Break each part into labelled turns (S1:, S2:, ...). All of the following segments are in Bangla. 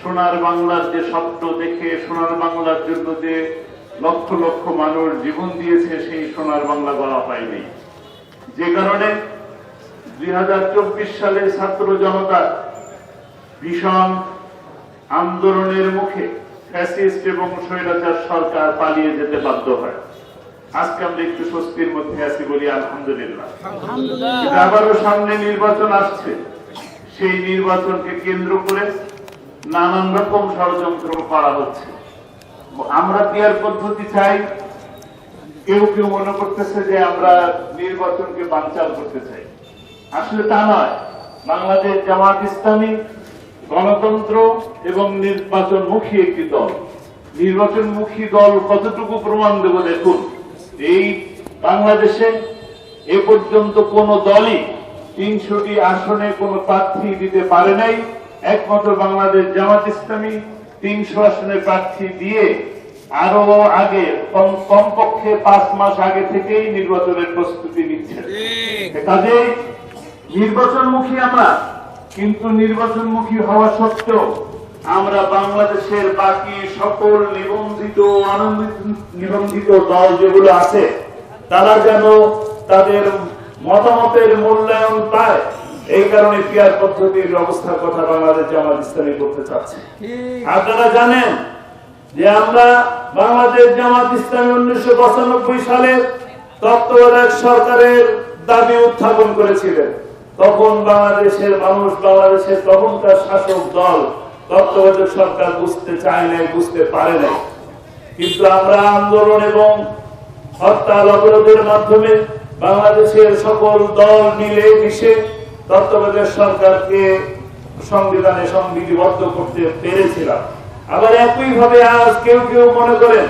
S1: সোনার বাংলার যে স্বপ্ন দেখে সোনার বাংলার জন্য যে লক্ষ লক্ষ মানুষ জীবন দিয়েছে সেই সোনার বাংলা গড়া পায়নি যে কারণে দুই সালে ছাত্র জনতা ভীষণ আন্দোলনের মুখে ফ্যাসিস্ট এবং স্বৈরাচার সরকার পালিয়ে যেতে বাধ্য হয়। আজকে আমরা একটু স্বস্তির মধ্যে আছি বলি আলহামদুলিল্লাহ। আবারও সামনে নির্বাচন আসছে। সেই নির্বাচনকে কেন্দ্র করে নানান রকম ষড়যন্ত্র করা হচ্ছে। আমরা পিয়ার পদ্ধতি চাই? কেউ কেউ মনে করতেছে যে আমরা নির্বাচনকে বানচাল করতে চাই। আসলে তা নয়। বাংলাদেশ জামাত ইসলামী গণতন্ত্র এবং নির্বাচনমুখী একটি দল। নির্বাচনমুখী দল কতটুকু প্রমাণ দেব দেখুন? এই বাংলাদেশে এ পর্যন্ত কোন দলই তিনশোটি আসনে কোন প্রার্থী দিতে পারে নাই। একমাত্র বাংলাদেশ জামাত ইসলামী তিনশো আসনের প্রার্থী দিয়ে আরও আগে কমপক্ষে পাঁচ মাস আগে থেকেই নির্বাচনের প্রস্তুতি নিচ্ছে কাজেই নির্বাচনমুখী আমরা কিন্তু নির্বাচনমুখী হওয়া সত্ত্বেও আমরা বাংলাদেশের বাকি সকল নিবন্ধিত আনন্দিত নিবন্ধিত দল যেগুলো আছে তারা যেন তাদের মতামতের মূল্যায়ন পায়। এই কারণে পিয়ার পদ্ধতির ব্যবস্থার কথা বাংলাদেশ জামাত ইসলামী করতে চাচ্ছে। আপনারা জানেন যে আমরা বাংলাদেশ জামাত ইসলামী উনিশশো পঁচানব্বই সালে তত্ত্বাবধায়ক সরকারের দাবি উত্থাপন করেছিলেন। তখন বাংলাদেশের মানুষ বাংলাদেশের তখনকার শাসক দল তত্ত্বাবধায়ক সরকার বুঝতে চায় নাই বুঝতে পারে নাই। কিন্তু আমরা আন্দোলন এবং হরতাল অবরোধের মাধ্যমে বাংলাদেশের সকল দল মিলে মিশে তত্ত্বাবধায়ক সরকারকে সংবিধানে সংবিধিবদ্ধ করতে পেরেছিলাম। আবার একই ভাবে আজ কেউ কেউ মনে করেন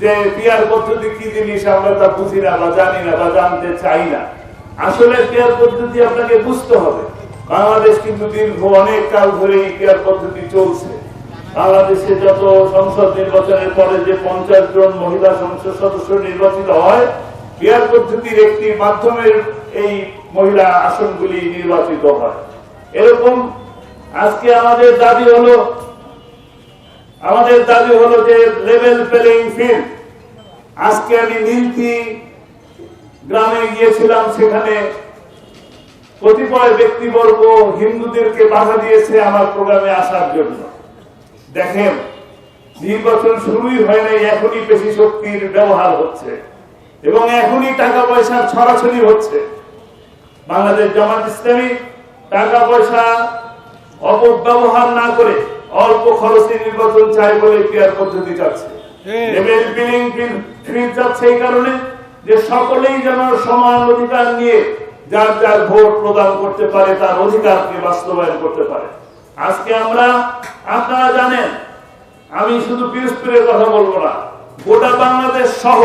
S1: যে পিয়ার পদ্ধতি কি জিনিস আমরা তা বুঝি না বা জানি না বা জানতে চাই না। আসলে পিয়ার পদ্ধতি আপনাকে বুঝতে হবে। বাংলাদেশ কিন্তু দীর্ঘ অনেক কাল ধরে এই পিয়ার পদ্ধতি চলছে। বাংলাদেশে যত সংসদ নির্বাচনের পরে যে পঞ্চাশ জন মহিলা সংসদ সদস্য নির্বাচিত হয়, পিয়ার পদ্ধতির একটি মাধ্যমের এই মহিলা আসনগুলি নির্বাচিত হয়। এরকম আজকে আমাদের দাবি হলো, আমাদের দাবি হলো যে লেভেল প্লেইং ফিল্ড। আজকে আমি নীলতি গ্রামে গিয়েছিলাম, সেখানে কতিপয় ব্যক্তিবর্গ হিন্দুদেরকে বাধা দিয়েছে আমার প্রোগ্রামে আসার জন্য। দেখেন, নির্বাচন শুরুই হয় নাই, এখনই পেশি শক্তির ব্যবহার হচ্ছে এবং এখনই টাকা পয়সার ছড়াছড়ি হচ্ছে। বাংলাদেশ জামাত ইসলামী টাকা পয়সা অপব্যবহার না করে অল্প খরচে নির্বাচন চাই বলে পিয়ার পদ্ধতি যাচ্ছে লেভেল বিলিং ফিল্ড যাচ্ছে এই কারণে যে সকলেই যেন সমান অধিকার নিয়ে যার যার ভোট প্রদান করতে পারে তার অধিকারকে বাস্তবায়ন করতে পারে। আজকে আমরা আপনারা জানেন আমি শুধু পিরোজপুরের কথা বলব না গোটা বাংলাদেশ সহ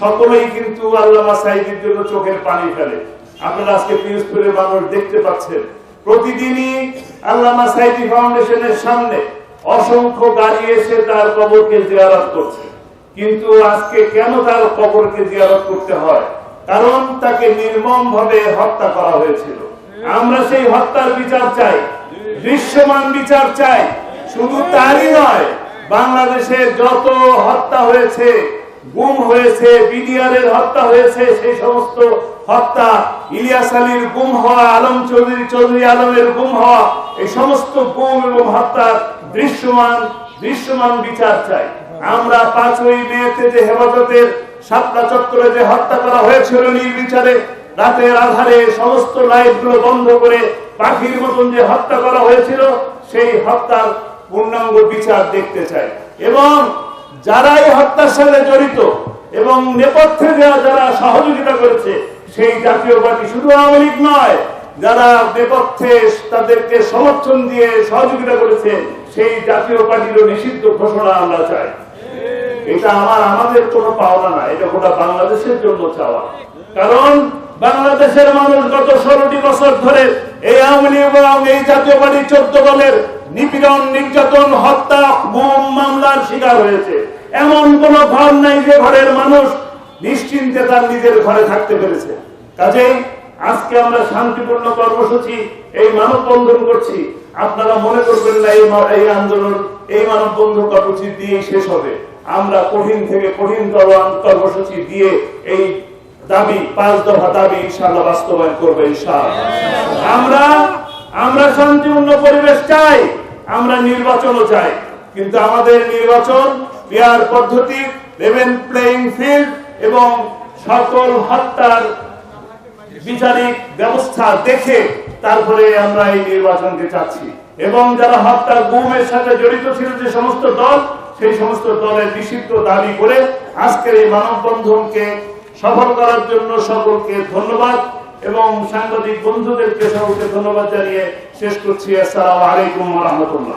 S1: সকলেই কিন্তু আল্লামা সাইদির জন্য চোখের পানি ফেলে। আপনারা আজকে পিরোজপুরের মানুষ দেখতে পাচ্ছেন। প্রতিদিনই আল্লামা সাইদি ফাউন্ডেশনের সামনে অসংখ্য গাড়ি এসে তার কবরকে জিয়ারত করছে। কিন্তু আজকে কেন তার কবরকে জিয়ারত করতে হয়? কারণ তাকে নির্মম ভাবে হত্যা করা হয়েছিল। আমরা সেই হত্যার বিচার চাই, দৃশ্যমান বিচার চাই। শুধু তারই নয় বাংলাদেশের যত হত্যা হয়েছে, গুম হয়েছে বিডিআর এর হত্যা হয়েছে, সেই সমস্ত হত্যা, ইলিয়াস আলীর গুম হওয়া, আলম চৌধুরী চৌধুরী আলমের গুম হওয়া, এই সমস্ত গুম এবং হত্যার দৃশ্যমান দৃশ্যমান বিচার চাই। আমরা পাঁচই মেতে যে হেফাজতের সাতটা চত্বরে যে হত্যা করা হয়েছিল নির্বিচারে, রাতের আধারে সমস্ত লাইটগুলো বন্ধ করে পাখির মতন যে হত্যা করা হয়েছিল, সেই হত্যার পূর্ণাঙ্গ বিচার দেখতে চাই। এবং যারা এই হত্যার সাথে জড়িত এবং নেপথ্যে যারা সহযোগিতা করেছে সেই জাতীয় পার্টি শুধু আওয়ামী লীগ নয়, যারা নেপথ্যে তাদেরকে সমর্থন দিয়ে সহযোগিতা করেছে, সেই জাতীয় পার্টিরও নিষিদ্ধ ঘোষণা আমরা চাই। এটা আমার, আমাদের কোনো পাওনা না, এটা গোটা বাংলাদেশের জন্য চাওয়া। কারণ বাংলাদেশের মানুষ গত ষোলোটি বছর ধরে এই আওয়ামী লীগ এবং এই জাতীয় পার্টির চোদ্দ দলের নিপীড়ন, নির্যাতন, হত্যা, গুম, মামলার শিকার হয়েছে। এমন কোন ঘর নাই যে ঘরের মানুষ নিশ্চিন্তে তার নিজের ঘরে থাকতে পেরেছে। কাজেই
S2: আজকে আমরা শান্তিপূর্ণ কর্মসূচি এই মানববন্ধন করছি। আপনারা মনে করবেন না, এই আন্দোলন, এই মানববন্ধন কর্মসূচি দিয়ে শেষ হবে। আমরা কঠিন থেকে কঠিনতর কর্মসূচি দিয়ে এই দাবি, পাঁচ দফা দাবি ইনশাআল্লাহ বাস্তবায়ন করবে ইনশাআল্লাহ। আমরা আমরা শান্তিপূর্ণ পরিবেশ চাই, আমরা নির্বাচনও চাই। কিন্তু আমাদের নির্বাচন পেয়ার পদ্ধতি লেভেন প্লেইং ফিল্ড এবং সকল হত্যার বিচারিক ব্যবস্থা দেখে তারপরে আমরা এই নির্বাচনকে চাচ্ছি। এবং যারা হত্যা গুমের সাথে জড়িত ছিল যে সমস্ত দল, সেই সমস্ত দলের নিষিদ্ধ দাবি করে আজকের এই মানববন্ধনকে সফল করার জন্য সকলকে ধন্যবাদ এবং সাংবাদিক বন্ধুদেরকে সকলকে ধন্যবাদ জানিয়ে শেষ করছি। আসসালামু আলাইকুম রহমতুল্লাহ।